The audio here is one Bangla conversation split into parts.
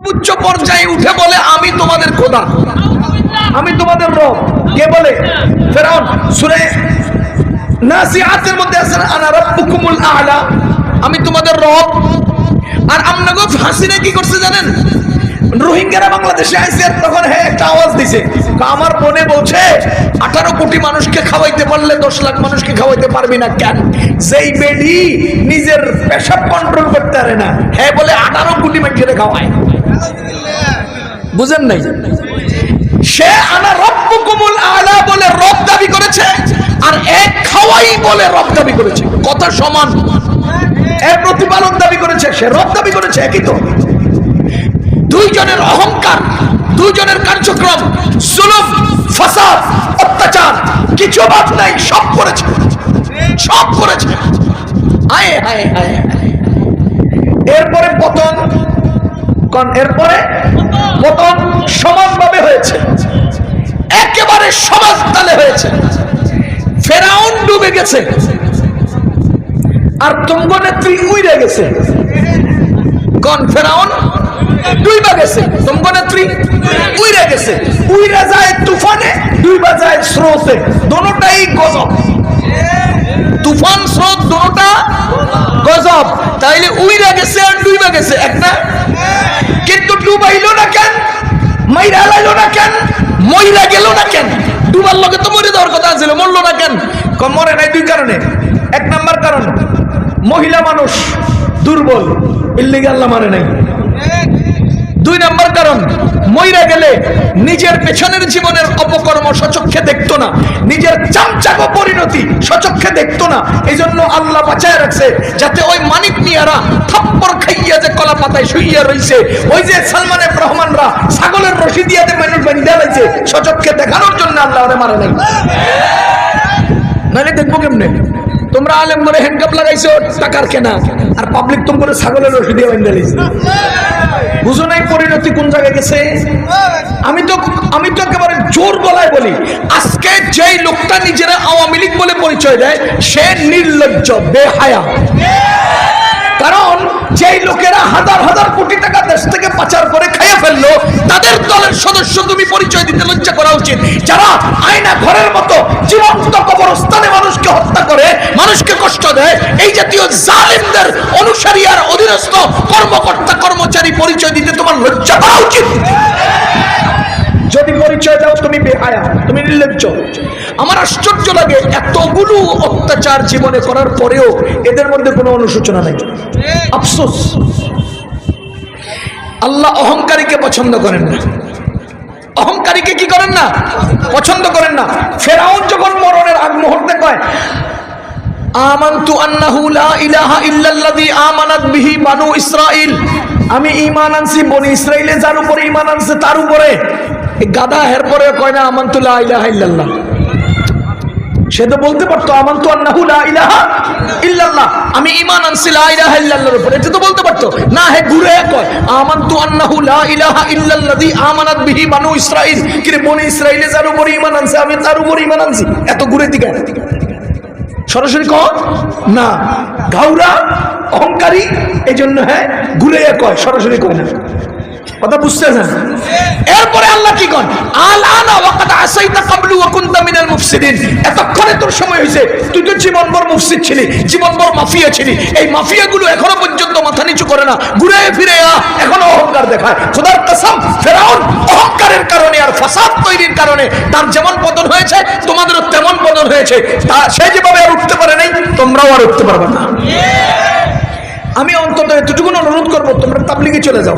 উচ্চ পর্যায়ে উঠে বলে আমি তোমাদের খোদা। আমি তোমাদের রব। কে বলে? ফেরাউন সুরে নাসিআতের মধ্যে আছে না, আনা রাব্বুকুমুল আ'লা। আমি তোমাদের রব। আর আমনাগো হাসিনা কি করছে জানেন? রোহিঙ্গারা বাংলাদেশে আইছে তখন হ্যাঁ একটা আওয়াজ দিছে। আমার মনে বলছে আঠারো কোটি মানুষকে খাওয়াইতে পারলে দশ লাখ মানুষকে খাওয়াইতে পারবি না কেন? যেই বেডি নিজের পেশাব কন্ট্রোল করতে পারে না। হ্যাঁ বলে আঠারো কোটি মানুষের খাওয়ায়। বুঝেন নাই? সে আনা রব্বুকুমুল আলা বলে রব দাবি করেছে, আর এক খাওয়াই বলে রব দাবি করেছে। কথা সমান। এর প্রতিপালন দাবি করেছে, সে রব দাবি করেছে, একই তো। দুইজনের অহংকার, দুইজনের কার্যক্রম, জুলুম, ফাসাদ, অত্যাচার, কিছু বাদ নাই, সব করেছে। সব করেছে। আয় হায় হায়। এরপরে পতন কোন এরপরে পতন সমানভাবে হয়েছে। একেবারে সমাজ তালে হয়েছে। ফেরাউন ডুবে গেছে। আর তুঙ্গ নেত্রী উইরে গেছে। কোন ফেরাউন ডুইবা গেছে। তুঙ্গ নেত্রী উইরে গেছে। উইরে যায় তুফানে ডুইবা যায় স্রোতে। দোনোটাই গজব। তুফান, স্রোত দোনোটা গজব। তাইলে উইরা গেছে আর ডুইবা গেছে। এক না কিন্তু ডুবাইলো না কেন? মাইরা লাইলো না কেন? মইরা গেল না কেন? ডুবার লগে তো মরে দেওয়ার কথা ছিল মরলো না কেন? মরে নাই দুই কারণে। এক নাম্বার কারণ, মহিলা মানুষ দুর্বল ইল্লিগাল্লা মারে নাই। দুই নাম্বার কারণ, মইরা গেলে নিজের পেছনের জীবনের অপকর্ম সচক্ষে দেখতো না। নিজের চামচাকো পরিণতি সচক্ষে দেখতো না। এই জন্য আল্লাহ বাঁচায় রাখছে, যাতে ওই মানিক মিয়ারা থাপ্পর খাইয়া যে কলা পাতায় শুইয়া রইছে। ওই যে সালমান রহমানরা ছাগলের রশি দিয়া মানুষ বান্ধা লাইছে, সচক্ষে দেখানোর জন্য আল্লাহ মারে নাই। নাহলে দেখব কেমনে? তোমরা আলেম বলে হ্যান্ডকাপ লাগাইছো, টাকার কেনা। আর পাবলিক তোমরা ছাগলের রশি দিয়ে বান্ধা লাইছে বুঝো নাই পরিণতি কোন জায়গায় গেছে? আমি তো আমি তো একেবারে জোর গলায় বলি, আজকে যেই লোকটা নিজেরা আওয়ামী লীগ বলে পরিচয় দেয়, সে নির্লজ্জ, বেহায়া। কারণ যেই লোকেরা হাজার হাজার কোটি টাকা দেশ থেকে পাচার করে খাইয়ে ফেলল, তাদের দলের সদস্য তুমি পরিচয় দিতে লজ্জা করা উচিত। যারা আয়না ঘরের মতো জীবন্ত কবরস্থানে মানুষকে হত্যা করে, মানুষকে কষ্ট দেয়, এই জাতীয় জালিমদের অনুসারী আর অধীনস্থ কর্মকর্তা, কর্মচারী পরিচয় দিতে তোমার লজ্জা করা উচিত। যদি পরিচয় দাও, তুমি বেহায়া তুমি নির্লজ্জ। আমার আশ্চর্য লাগে, এতগুলো অত্যাচার জীবনে করার পরেও এদের মধ্যে কোনো অনুশোচনা নেই। আফসোস। আল্লাহ অহংকারীকে পছন্দ করেন না। অহংকারীকে কি করেন না? পছন্দ করেন না। ফেরাউন যখন মরণের আগ মুহূর্তে কয়, আমানতু আন্নাহু লা ইলাহা ইল্লাল্লাযী আমানাত বিহি বানু ইসরাঈল। আমি ঈমান আনছি, বনি ইসরাইলে যার উপরে ঈমান আনছে, তার উপরে। গাদা হের পরে কয় না, আমানতু লা ইলাহা ইল্লাল্লাহ। সে তো বলতে পারতো, আমানতু আন্নাহু লা ইলাহা ইল্লাল্লাহ। আমি ঈমান আনছি ইল্লাল্লাহর এটা তো বলতে পারতো। না, হে ঘুরে কয় ইলাহা ইল্লাল্লাযী আমানাত বিহি কিরে বনি ইসরাইলে যার ঈমান আনছে, আমি তার উপরে ঈমান আনছি? এত ঘুরে দিকে সরাসরি কহ না গাউরা অহংকারী এই জন্য হ্যাঁ ঘুরে কয়। সরাসরি কয় না। কথা বুঝতেছেন এরপরে আল্লাহ কি করে তৈরির কারণে তার যেমন পতন হয়েছে, তোমাদেরও তেমন পতন হয়েছে। তা সে যেভাবে আর উঠতে পারে নাই, তোমরাও আর উঠতে পারবে না। আমি অন্তত এতটুকু অনুরোধ করব, তোমরা তাবলিগে চলে যাও।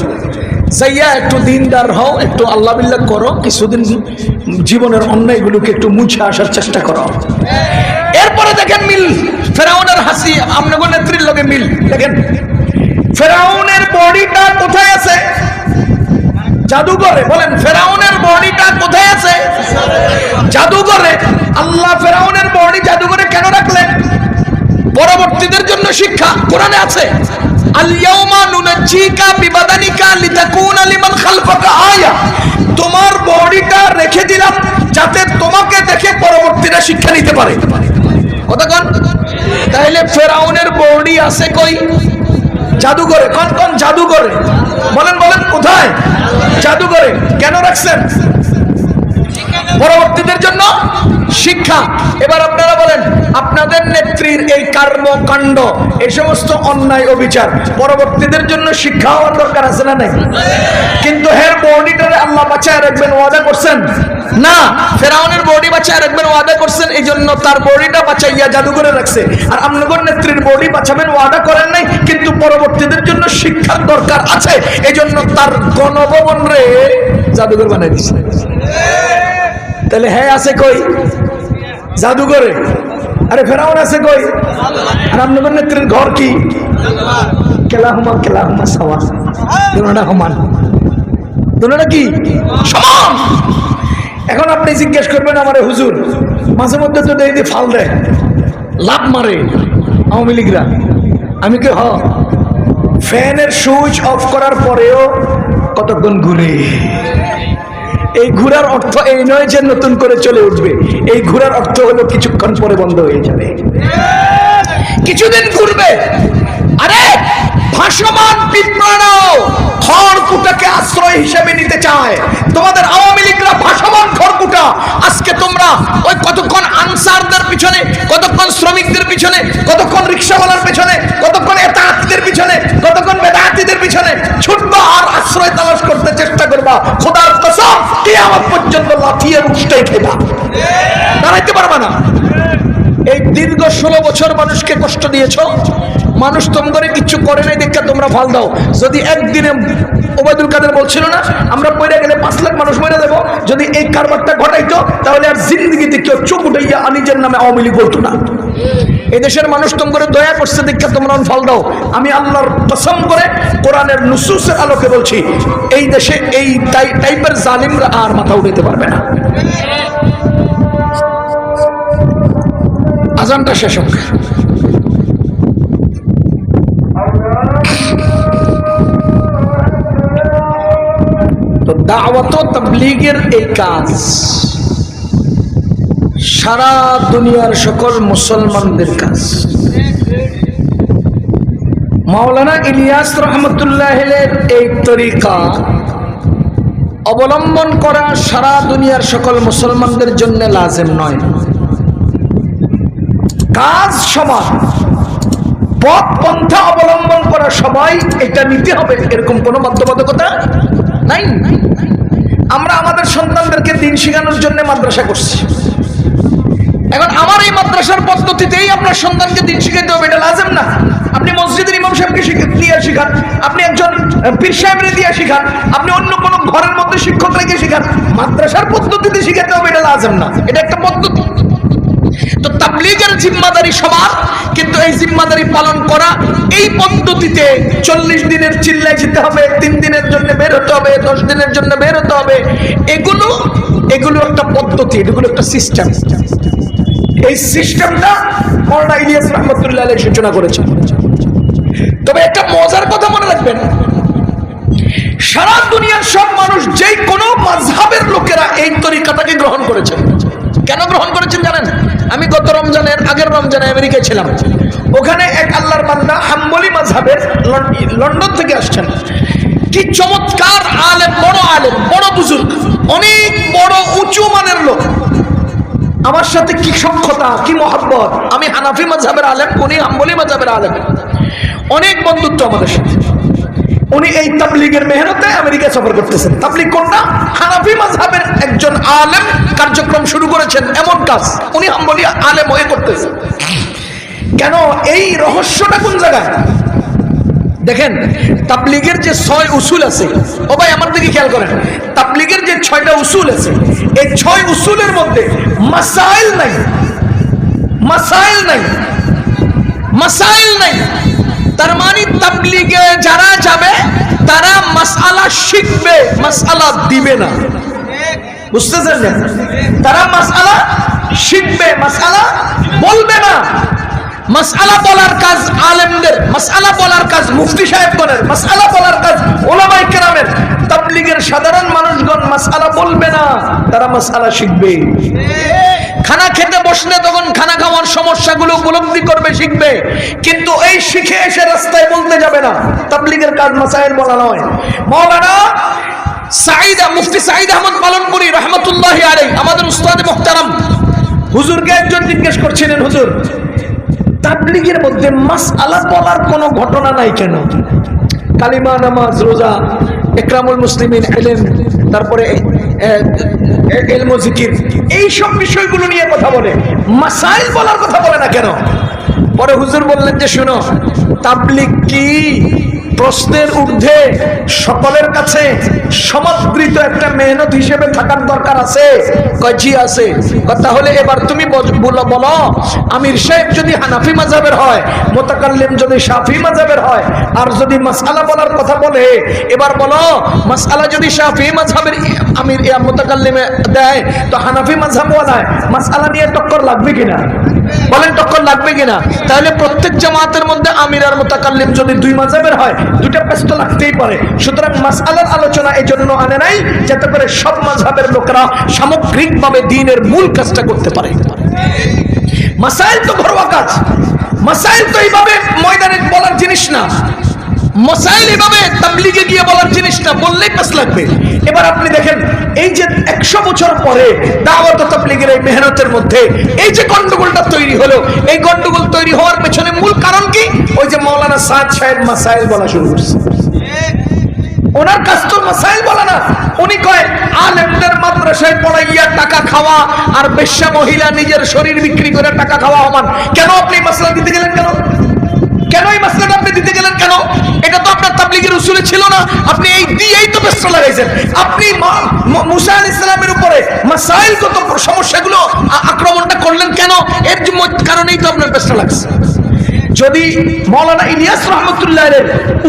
যাইয়া একটু দিনদার হও, একটু আল্লাহ বিল্লাহ করো, কিছুদিন জীবনের অন্যায়গুলোকে একটু মুছে আসার চেষ্টা করো। এরপরে দেখেন মিল, ফেরাউনের হাসি আপনার নেত্রীর লগে মিল। দেখেন, ফেরাউনের বডিটা কোথায় আছে? জাদুঘরে, বলেন, ফেরাউনের বডিটা কোথায় আছে? জাদুঘরে। আল্লাহ ফেরাউনের বডি জাদুঘরে কেন রাখলেন? পরবর্তীদের জন্য শিক্ষা কোরআনে আছে। আল-ইয়াউমা নুনাজ্জিকা বিবাদানিকা লিতাকুনা লিমান খালফাকা। আয়া, তোমার বডিটা রেখে দিলাম যাতে তোমাকে দেখে পরবর্তীরা শিক্ষা নিতে পারে। কথা কন। তাহলে ফেরাউনের বডি আছে কই? জাদুঘরে। কন কন, জাদুঘরে। বলেন বলেন, কোথায়? জাদুঘরে। কেন রাখছেন? পরবর্তীদের জন্য শিক্ষা। এবার আপনারা বলেন, আপনাদের নেত্রীর এই কর্মকাণ্ড, এই সমস্ত অন্যায় অবিচার, পরবর্তীদের জন্য শিক্ষা হওয়ার দরকার আছে না নাই? কিন্তু হের বডিটারে আল্লাহ বাঁচায় রাখবেন, ওয়াদা করছেন? না, ফেরাউনের বডি বাঁচায় রাখবেন, ওয়াদা করছেন এই জন্য তার বডিটা বাঁচাইয়া জাদুঘরে রাখছে। আর আমনগর নেত্রীর বডি বাঁচাবেন, ওয়াদা করেন নাই, কিন্তু পরবর্তীদের জন্য শিক্ষার দরকার আছে। এই জন্য তার গণভবন রে জাদুঘর বানাই দিচ্ছে তাহলে হ্যাঁ আছে কই? জাদুঘরে। আরে ফেরাউন আছে কই? আর আমনগর নেত্রীর ঘর কি? কেলাহুমা কেলাহুমা সাওয়া দুনোটা সমান। দুনোটা কি? সমান! এখন আপনি জিজ্ঞেস করবেন আমারে, হুজুর, মাঝে মধ্যে তো দেখি ফাল দেয় লাভ মারে আওয়ামী লীগরা। আমি কে হ। ফ্যানের সুইচ অফ করার পরেও কতক্ষণ ঘুরে? এই ঘোরার অর্থ এই নয় যে নতুন করে চলে উঠবে। এই ঘোরার অর্থ হলো কিছুক্ষণ পরে বন্ধ হয়ে যাবে। কিছুদিন ঘুরবে। আরে ভাসমান পিঁপড়ানো খড়কুটাকে আশ্রয় হিসেবে নিতে চায়। তোমাদের আওয়ামী লীগরা ভাসমান খড়কুটা আজকে তোমরা ওই কতক্ষণ আনসারদের পিছনে, কতক্ষণ শ্রমিকদের পিছনে, কতক্ষণ রিক্সাওয়ালার পিছনে, কতক্ষণ এতাহাতিদের পিছনে, কতক্ষণ বেদাহাতিদের পিছনে ছুটবা আর আশ্রয় তালাশ করতে চেষ্টা করবা। খোদার কসম কে আমার পর্যন্ত লাফিয়ে উঠতেই খেবা। দাঁড়াইতে পারবা না। এই দীর্ঘ ষোলো বছর মানুষকে কষ্ট দিয়েছ। মানুষ তোমাদের কিচ্ছু করে নাই, দেখে তোমরা ফাল দাও। যদি একদিনে ওবায়দুল কাদের বলছিল না, আমরা পড়ে গেলে পাঁচ লাখ মানুষ মেরে দেবো যদি এই কারবারটা ঘটাইতো, তাহলে আর জিন্দগিতে কেউ চোখ উঠাইয়া আনিজের নামে আওয়ামী লীগ বলতো না। এই দেশের মানুষ তোমাদের দয়া করছে, দেখে তোমরা ফল দাও। আমি আল্লাহর কসম করে কোরআনের নুসুসের আলোকে বলছি, এই দেশে এই টাই- টাইপের জালিমরা আর মাথা উঠাতে পারবে না। আজানটা শেষ হোক। দাওয়াত ও এই কাজ। সারা দুনিয়ার সকল মুসলমানদের কাজ। মাওলানা ইলিয়াস রহমতুল্লাহের এই তরিকা অবলম্বন করা সারা দুনিয়ার সকল মুসলমানদের জন্য লাজেম নয়। কাজ সমান পথ পন্থা অবলম্বন করা সবাই এটা নিতে হবে, এরকম কোনো বাধ্যবাধকতা নাই? আমরা আমাদের সন্তানদেরকে দিন শেখানোর জন্য মাদ্রাসা করছি। এখন আমার এই মাদ্রাসার পদ্ধতিতেই আপনার সন্তানকে দিন শিখাতে হবে, এটা লাজেম না। আপনি মসজিদের ইমাম সাহেবকে দিয়ে শিখান, আপনি একজন পীর সাহেবের দিয়ে শিখান, আপনি অন্য কোনো ঘরের মধ্যে শিক্ষক রেখে শিখান, মাদ্রাসার পদ্ধতিতে শিখাতে হবে, এটা লাজেম না। এটা একটা পদ্ধতি। তো তাবলিগের জিম্মাদারি সবার এই জিম্মাদারি পালন করা, এই পদ্ধতিতে চল্লিশ দিনের চিল্লায় যেতে হবে, তিন দিনের জন্য বের হতে হবে, দশ দিনের জন্য বের হতে হবে। এগুলো এগুলো একটা পদ্ধতি, এগুলো একটা সিস্টেম এই সিস্টেমটা মৌলানা ইলিয়াস রহমতুল্লাহ সূচনা করেছেন। তবে একটা মজার কথা মনে রাখবেন। সারা দুনিয়ার সব মানুষ যেই কোনো মাঝহাবের লোকেরা এই তরিকাটাকে গ্রহণ করেছেন। কেন গ্রহণ করেছেন জানেন? আমি গত রমজানের, আগের রমজানে আমেরিকায় ছিলাম। ওখানে এক আল্লাহর বান্দা হাম্বলি মাঝহাবের লন্ডন থেকে আসছেন। কি চমৎকার আলেম, বড় আলেম, বড় বুজুর্গ, অনেক বড় উঁচু মানের লোক। আমার সাথে কি সক্ষতা কি মহাব্বত? আমি হানাফি মাঝহাবের আলেম, উনি হাম্বলি মাঝহাবের আলেম। অনেক বন্ধুত্ব আমাদের সাথে। উনি এই তাবলিগের মেহনতে আমেরিকা সফর করতেছেন। তাবলিগ কোনটা? হানাফি মাযহাবের একজন আলেম কার্যক্রম শুরু করেছেন এমন কাজ। উনি হাম্বলি আলেম হয়ে করতেছেন। কেন? এই রহস্যটা কোন জায়গায়? দেখেন, তাবলিগের যে ছয় উসুল আছে, ও ভাই আমার দিকে খেয়াল করেন, তাবলিগের যে ছয়টা উসুল আছে, এই ছয় উসুলের মধ্যে মাসাইল নাই। মাসাইল নাই। মাসাইল নাই। তার মানে তাবলিগে শিখবে মাসআলা দিবে না। বুঝতেছেন? তারা মাসআলা শিখবে, মাসআলা বলবে না। মাসআলা বলার কাজ আলেমদের, মাসআলা বলার কাজ মুফতি সাহেবগণের, মাসআলা বলার কাজ ওলামায়ে কেরামের। তাবলিগের সাধারণ মানুষগণ মাসআলা বলবে না, তারা মাসআলা শিখবে। খানা খেতে বসলে তখন খানা খাওয়ার সমস্যাগুলো উপলব্ধি করবে, শিখবে। কিন্তু এই শিখে এসে রাস্তায় বলতে যাবে না। তাবলিগের কাজ মাসাইল বলা নয়। মৌলানা সাইদা মুফতি সাইদ আহমদ পালনপুরি রহমতুল্লাহ আলাই আমাদের উস্তাদ মোহতারাম। হুজুরকে একজন জিজ্ঞেস করছিলেন, হুজুর, তাবলিগের মধ্যে মাস আলা বলার কোনো ঘটনা নাই কেন? কালিমা নামাজ, রোজা, একরামুল মুসলিমিন, এলেন। তারপরে জিকির। এইসব বিষয়গুলো নিয়ে কথা বলে। মাসাইল বলার কথা বলে না কেন? পরে হুজুর বললেন যে শুনো, তাবলিগ কি প্রশ্নের ঊর্ধ্বে সকলের কাছে সমাদৃত একটা মেহনত হিসেবে থাকার দরকার আছে? কয়, জি আছে। তাহলে এবার তুমি বলো বলো আমির সাহেব যদি হানাফি মাজাবের হয়, মোতাকাল্লিম যদি শাফি মাজাবের হয়, আর যদি মাসালা বলার কথা বলে, এবার বলো মাসালা যদি শাফি মাঝহাবের আমির ইয়া মোতাকাল্লিমে দেয়, তো হানাফি মাঝহাব বলায় মাসালা নিয়ে টক্কর লাগবে কিনা? বলেন টক্কর লাগবে কিনা? তাহলে প্রত্যেক জামাতের মধ্যে আমির আর মোতাকাল্লিম যদি দুই মাঝাবের হয় দুটা পেশ তো লাগতেই পারে। সুতরাং মাসালার আলোচনা এই জন্য আনে নাই, যাতে করে সব মাঝাবের লোকেরা সামগ্রিকভাবে দিনের মূল কাজটা করতে পারে। মাসাইল তো ঘরোয়া কাজ। মাসাইল তো এইভাবে ময়দানে বলার জিনিস না। মসাইল এভাবে তাবলিগে গিয়ে বলার জিনিসটা বললেই পাস লাগবে। এবার আপনি দেখেন, এই যে একশো বছর পরে দাওয়াত তাবলিগের এই মেহনতের মধ্যে এই যে গন্ডগোলটা তৈরি হলো, এই গন্ডগোল তৈরি হওয়ার পেছনে মূল কারণ কি? ওই যে মৌলানা সাদ সাহেব মাসাইল বলা শুরু করছে। ওনার কাজ তো মাসাইল বলা না। উনি কয়, আলেমদের মাদ্রাসায় পড়াইয়া টাকা খাওয়া আর বেশ্যা মহিলা নিজের শরীর বিক্রি করে টাকা খাওয়া সমান কেন আপনি মাসলা দিতে গেলেন কেন? কেন এই মাসলাটা আপনি দিতে গেলেন কেন? এটা তো আপনার তাবলিগের উসুলে ছিল না। আপনি এই দিয়েই তো ব্যস্ত লাগাইছেন। আপনি মুসা আল ইসলামের উপরে মাসাইলগত সমস্যাগুলো আক্রমণটা করলেন কেন? এর কারণেই তো আপনার ব্যস্ত লাগছে। যদি মৌলানা ইলিয়াস রহমতুল্লাহ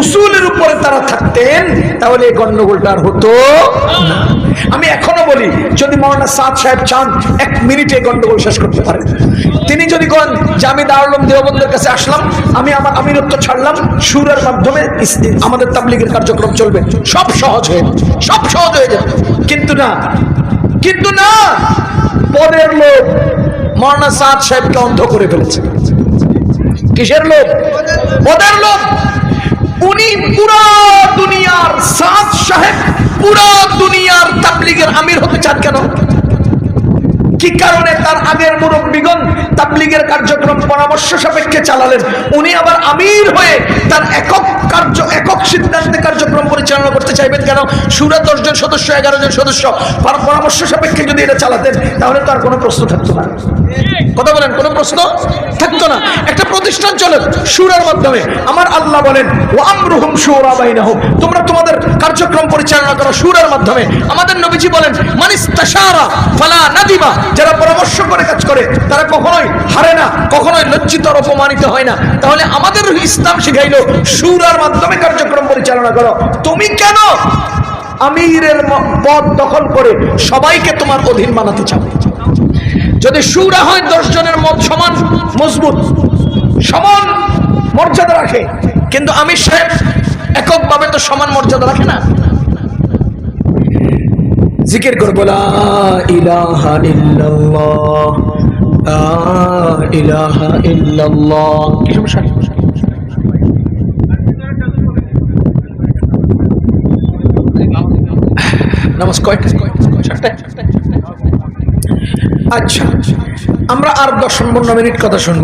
উসুলের উপরে তারা থাকতেন, তাহলে এই গন্ডগোলটা আর হতো না। আমি এখনও বলি, যদি মৌলানা সাদ সাহেব চান, এক মিনিটে গন্ডগোল শেষ করতে পারেন। তিনি যদি কন যে আমি দারুলম দেওবন্দের কাছে আসলাম, আমি আমার আমিরত্ব ছাড়লাম, সুরের মাধ্যমে আমাদের তাবলিগের কার্যক্রম চলবে। সব সহজ হয়ে সব সহজ হয়ে যাবে। কিন্তু না কিন্তু না, পরের লোক মৌলানা সাদ সাহেবকে অন্ধ করে ফেলেছে। কিসের লোক ওদের লোক উনি পুরো দুনিয়ার সাদ সাহেব পুরো দুনিয়ার তাবলিগের আমির হতে চান কেন? কি কারণে তার আগের মুরব্বীগণ তাবলিগের কার্যক্রম পরামর্শ সাপেক্ষে চালালেন? উনি আবার আমির হয়ে তার একক কার্য, একক সিদ্ধান্তে কার্যক্রম পরিচালনা করতে চাইবেন কেন? সুরা দশ জন সদস্য, এগারো জন সদস্য। পরামর্শ সাপেক্ষে যদি এটা চালাতেন, তাহলে তো আর কোনো প্রশ্ন থাকতো না। কথা বলেন, কোনো প্রশ্ন থাকতো না। একটা প্রতিষ্ঠান চলে সুরের মাধ্যমে। আমার আল্লাহ বলেন ও আমরুহুম সুরা বাইনাহুম। তোমরা তোমাদের কার্যক্রম পরিচালনা করো সুরের মাধ্যমে। আমাদের নবীজি বলেন মানিস তাশারা ফালা নাদিমা। যারা পরামর্শ করে কাজ করে, তারা কখনোই হারে না, কখনোই লজ্জিত আর অপমানিত হয় না। তাহলে আমাদের ইসলাম শিখাইলো, সুরার মাধ্যমে কার্যক্রম পরিচালনা করো। তুমি কেন আমিরের পদ দখল করে সবাইকে তোমার অধীন বানাতে চাও? যদি সুরা হয় দশ জনের মত সমান, মজবুত, সমান মর্যাদা রাখে, কিন্তু আমির সাহেব এককভাবে তো সমান মর্যাদা রাখে না? জিকির করব লা ইলাহা ইল্লাল্লাহ লা ইলাহা ইল্লাল্লাহ। কি সমস্যা নামাজ কয়টা? আচ্ছা আমরা আর দশ পনেরো মিনিট কথা শুনব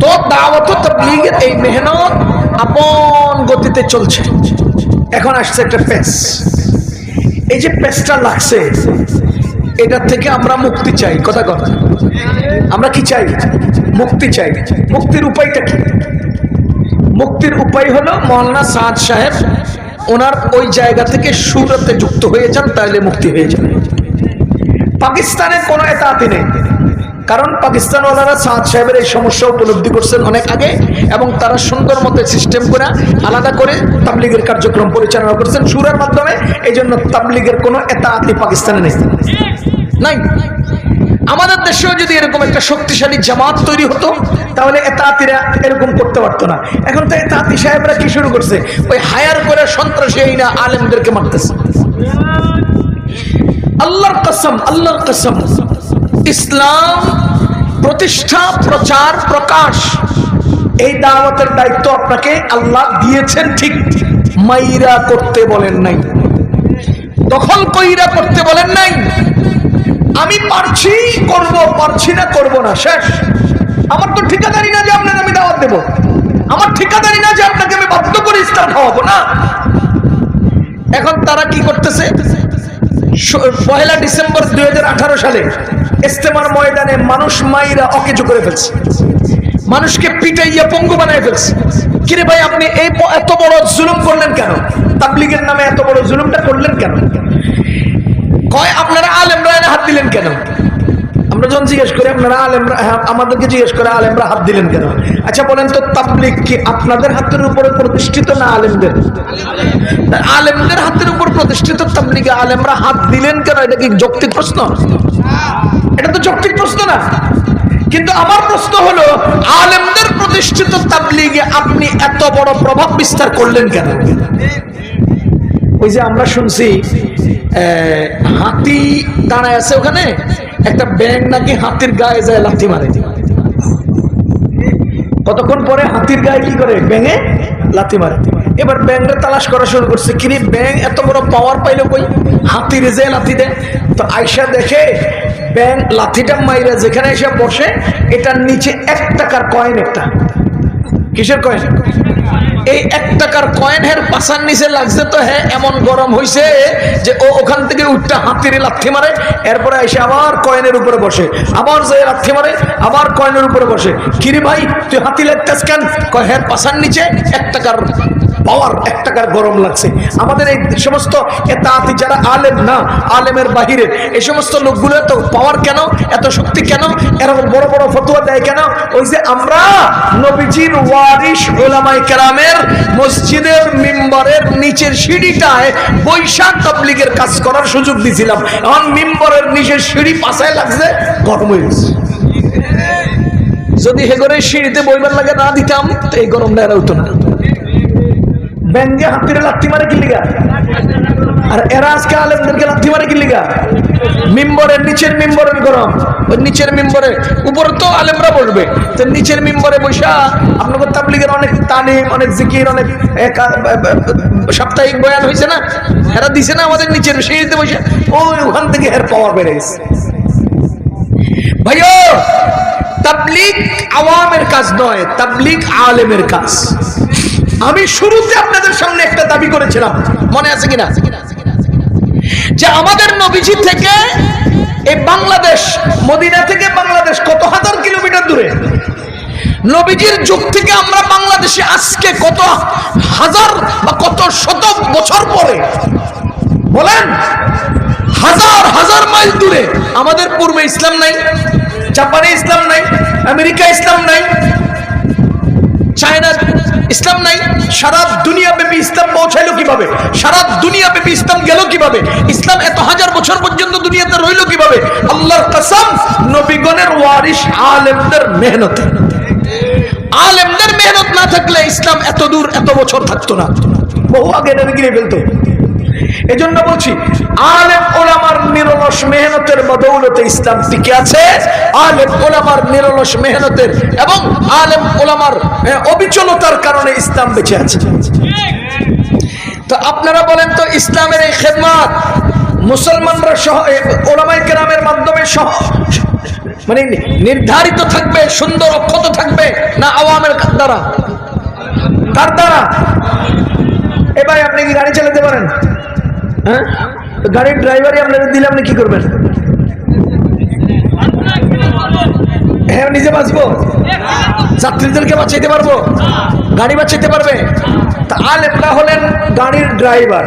তো দাওয়াত এই মেহনত আপন গতিতে চলছে। এখন আসছে একটা পেস এই যে পেসটা লাগছে এটা থেকে আমরা মুক্তি চাই। কথা কথা। আমরা কি চাই? মুক্তি চাই। মুক্তির উপায়টা কি? মুক্তির উপায় হলো মৌলানা সাদ সাহেব ওনার ওই জায়গা থেকে সুরতে যুক্ত হয়ে যান, তাহলে মুক্তি হয়ে যাবে। পাকিস্তানের কোনো এতাতি নেই। কারণ পাকিস্তান ওনারা সাদ সাহেবের এই সমস্যা উপলব্ধি করছেন অনেক আগে এবং তারা সুন্দর মতো সিস্টেম করে আলাদা করে তাবলিগের কার্যক্রম পরিচালনা করছেন সুরের মাধ্যমে। এই জন্য তাবলিগের কোনো এতাতি পাকিস্তানে নেই। নাই। আমাদের দেশেও যদি এরকম একটা শক্তিশালী জামাত তৈরি হতো, তাহলে এতাতিরা এরকম করতে পারতো না। এখন তো এতাতি সাহেবরা কি শুরু করছে? ওই হায়ার করে সন্ত্রাসী না আলেমদেরকে মারতেছে। আল্লাহর কসম আল্লাহর কসম। ইসলাম প্রতিষ্ঠা, প্রচার, প্রকাশ, এই দাওয়াতের দায়িত্ব আপনাকে আল্লাহ দিয়েছেন ঠিক। মাইরা করতে বলেন নাই। দখল কইরা করতে বলেন নাই। আমি পারছি, করব, পারছি না, করব না, শেষ। আমার তো ঠিকাদারি না যে আপনাকে আমি দাওয়াত দেব। আমার ঠিকাদারি না যে আপনাকে আমি বাধ্য করে ইসলাম খাওয়াবো, না। এখন তারা কি করতেছে? পয়লা ডিসেম্বর দুই হাজার আঠারো সালে ইস্তেমার ময়দানে মানুষ মাইরা অকেজ করে ফেলছে। মানুষকে পিটাইয়া পঙ্গু বানায় ফেলছে। কিরে ভাই, আপনি এই এত বড় জুলুম করলেন কেন? তাবলিগের নামে এত বড় জুলুমটা করলেন কেন? কয় আপনারা আলেমরা হাত দিলেন কেন? আমরা জিজ্ঞেস করি আপনারা আলেমরা হ্যাঁ, আমাদেরকে জিজ্ঞেস করে আলেমরা হাত দিলেন কেন? আচ্ছা বলেন তো তাবলিগ কি আপনাদের হাতের উপরে প্রতিষ্ঠিত না আলেমদের? আলেমদের হাতের উপর প্রতিষ্ঠিত তাবলিগে আলেমরা হাত দিলেন কেন? এটা কি যৌক্তিক প্রশ্ন? এটা তো যৌক্তিক প্রশ্ন না। কিন্তু আমার প্রশ্ন হলো আলেমদের প্রতিষ্ঠিত তাবলিগে আপনি এত বড় প্রভাব বিস্তার করলেন কেন? ওই যে আমরা শুনছি হাতি দাঁড়ায় আছে ওখানে? একটা ব্যাং নাকি হাতির গায়ে যায় লাথি মারে। কতক্ষণ পরে হাতির গায়ে কি করে? ব্যাঙে লাথি মারে। এবার ব্যাংরে তালাশ করা শুরু করছে। কিরে ব্যাং এত বড় পাওয়ার পাইলো কই? হাতির যে লাথি দেয় তো আয়সা দেখে ব্যাং লাথিটা মাইরা যেখানে এসে বসে, এটার নিচে এক টাকার কয়েন একটা। কিসের কয়েন এই এক টাকার কয়েন হের পাশার নিচে লাগছে তো হ্যাঁ এমন গরম হইছে যে ও ওখান থেকে উঠটা হাতির লাথি মারে, এরপরে এসে আবার কয়েনের উপরে বসে, আবার যে লাথি মারে, আবার কয়েনের উপরে বসে। কিরে ভাই, তুই হাতি লাগতেস কেন? কয় হের পাশার নিচে এক টাকার পাওয়ার এক টাকার গরম লাগছে। আমাদের এই সমস্ত এতাতি যারা আলেম না, আলেমের বাহিরে, এই সমস্ত লোকগুলো এত পাওয়ার কেন, এত শক্তি কেন এরকম বড় বড় ফতুয়া দেয় কেন? ওই যে আমরা নবীজির ওয়ারিশ ওলামাই কেরামের মসজিদের মিম্বরের নিচের সিঁড়িটায় বৈশাখ তাবলিগের কাজ করার সুযোগ দিয়েছিলাম এখন মিম্বরের নিচের সিঁড়ি পাশায় লাগছে, গরম হয়ে গেছে। যদি হেগরে সিঁড়িতে বইবার লাগে না দিতাম, তো এই গরমটা এরা হতো না। ব্যাঙ্গে হাতিরে লাথি মারে কি লিগা? আর এরা আজকে আলেমদেরকে লাথি মারে কি লিগা? মিম্বরের নিচের মিম্বরের গরম, ওই নিচের মিম্বরে, উপরে তো আলেমরা বসবে। তো নিচের মিম্বরে বৈশা আপনাদের তাবলিগের অনেক তালিম, অনেক জিকির, অনেক সাপ্তাহিক বয়ান হয়েছে না? এরা দিছে না আমাদের নিচের সিঁড়িতে বসে? ওই ওখান থেকে এর পাওয়ার বেড়ে গেছে। ভাইও, তাবলিগ আওয়ামের কাজ নয়, তাবলিগ আলেমের কাজ। আমি শুরুতে আপনাদের সামনে একটা দাবি করেছিলাম। মনে আছে কিনা? যে আমাদের নবীজি থেকে এই বাংলাদেশ, মদিনা থেকে বাংলাদেশ কত হাজার কিলোমিটার দূরে? নবীজির যুগ থেকে আমরা বাংলাদেশে আজকে কত হাজার বা কত শত বছর পরে? বলেন, হাজার হাজার মাইল দূরে। আমাদের পূর্বে ইসলাম নাই, জাপানে ইসলাম নাই আমেরিকা ইসলাম নাই ইসলাম নাই, সারা দুনিয়া ব্যাপী ইসলাম পৌঁছাইলো কীভাবে? সারা দুনিয়া ব্যাপী ইসলাম গেল কীভাবে? ইসলাম এত হাজার বছর পর্যন্ত দুনিয়াতে রইল কীভাবে? আল্লাহর কসম, নবীগণের ওয়ারিশ আলেমদের মেহনতে। আলেমদের মেহনত না থাকলে ইসলাম এত দূর, এত বছর থাকতো না। বহু আগে গিরে ফেলতো। এজন্য বলছি, আলেম ওলামার নিরলস মেহনতের বদৌলতে ইসলাম টিকে আছে। আলেম ওলামার নিরলস মেহনতের এবং আলেম ওলামার অবিচলতার কারণে ইসলাম বেঁচে আছে। আপনারা বলেন তো ইসলামের এই খেদমাত মুসলমানরা সহ ওলামাই কেরামের মাধ্যমে সহ মানে নির্ধারিত থাকবে, সুন্দর অক্ষত থাকবে না আওয়ামের দ্বারা? কার দ্বারা? এ ভাই আপনি কি গাড়ি চালাতে পারেন? হ্যাঁ? গাড়ির ড্রাইভারই আপনারা দিলে আপনি কি করবেন? হ্যাঁ নিজে বাঁচবো। যাত্রীদেরকে বাঁচাইতে পারব? গাড়ি বাঁচাইতে পারবে? তা আলেমরা হলেন গাড়ির ড্রাইভার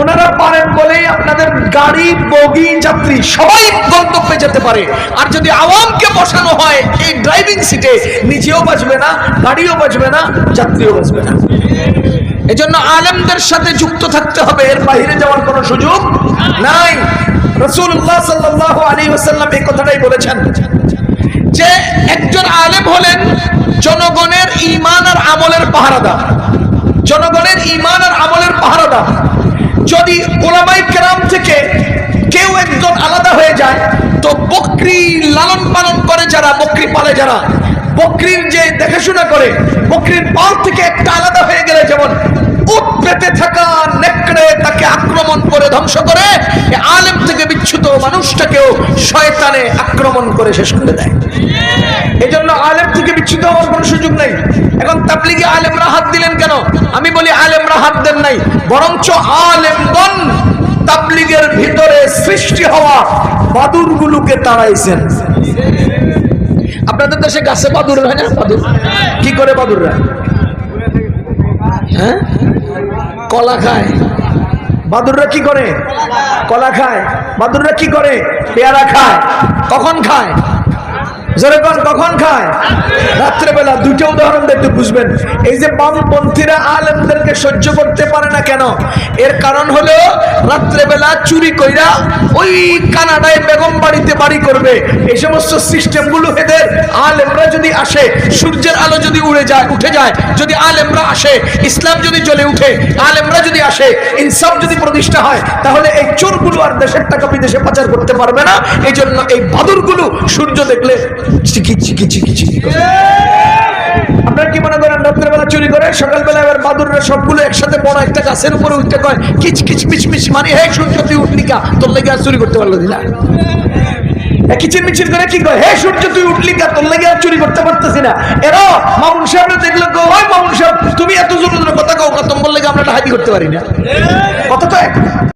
ওনারা পারেন বলেই আপনাদের গাড়ি, বগি, যাত্রী সবাই গন্তব্যে যেতে পারে। আর যদি আওয়ামকে বসানো হয়, এই ড্রাইভিং সিটে নিজেও বাঁচবে না, গাড়িও বাঁচবে না, যাত্রীও বাঁচবে না। এজন্য আলেমদের সাথে যুক্ত থাকতে হবে। এর যাওয়ার কোনো সুযোগ নাই। রসুল্লাহ সাল্লাহ আলী এই কথাটাই বলেছেন যে একজন আলেম হলেন জনগণের ইমান আর আমলের পাহারাদার। জনগণের ইমান আর আমলের পাহারাদার। যদি ওলামাই কেরাম থেকে কেউ একজন আলাদা হয়ে যায়, তো বকরি লালন পালন করে যারা, বকরি পালে যারা। বকরির যে দেখাশোনা করে বকরির পাল থেকে একটা আলাদা হয়ে গেলে যেমন উট পেতে থাকা নেকড়ে তাকে আক্রমণ করে ধ্বংস করে আলেম থেকে বিচ্ছুত মানুষটাকেও শয়তানে আক্রমণ করে শেষ করে দেয়। আলেম থেকে বিচ্ছুত হওয়ার কোনো সুযোগ নেই। এখন তাবলিগে দিলেন কেন? আমি বলি আলেমরা হাত দেন নাই, বরঞ্চ আলেমগণ তাবলিগের ভিতরে সৃষ্টি হওয়া বাদুরগুলোকে তাড়াইছেন। আপনাদের দেশে গাছে বাদুর হয় না? বাদুর। কি করে বাদুররা? হ্যাঁ? কলা খায়। বাদুররা কি করে? কলা খায়। বাদুররা কি করে? পেয়ারা খায়। কখন খায়? জোরে কন কখন খায়? রাত্রেবেলা দুটো উদাহরণ দেখতে বুঝবেন। এই যে বামপন্থীরা আলেমদেরকে সহ্য করতে পারে না কেন? এর কারণ হলো, রাত্রেবেলা চুরি কইরা ওই কানাডায় বেগম বাড়িতে বাড়ি করবে। এই সমস্ত সিস্টেমগুলো এদের আলেমরা যদি আসে, সূর্যের আলো যদি উড়ে যায়, উঠে যায়, যদি আলেমরা আসে, ইসলাম যদি জ্বলে উঠে, আলেমরা যদি আসে, ইনসাফ যদি প্রতিষ্ঠা হয়, তাহলে এই চোরগুলো আর দেশের টাকা বিদেশে পাচার করতে পারবে না। এই জন্য এই বাদুরগুলো সূর্য দেখলে চিকি চিকি চিকি চিকি করে। কি মনে করেন, রাত্রেবেলা চুরি করে, সকালবেলা এবার সবগুলো একসাথে বড় একটা গাছের উপরে উঠতে কয়, কিচ কিচ মানে হে সূর্য তুই উঠলি কা তোর লেগে চুরি করতে পারল না। কিচির মিচির করে কি হে সূর্য তুই উঠলি কা তোর লেগে আর চুরি করতে পারতেছি না। এরা, মামুন সাহেব দেখলে, কো, ওই মামুন সাহেব, তুমি এত জোরে জোরে কথা কও বললে আমরা হাতি করতে পারি না? কথা তো এক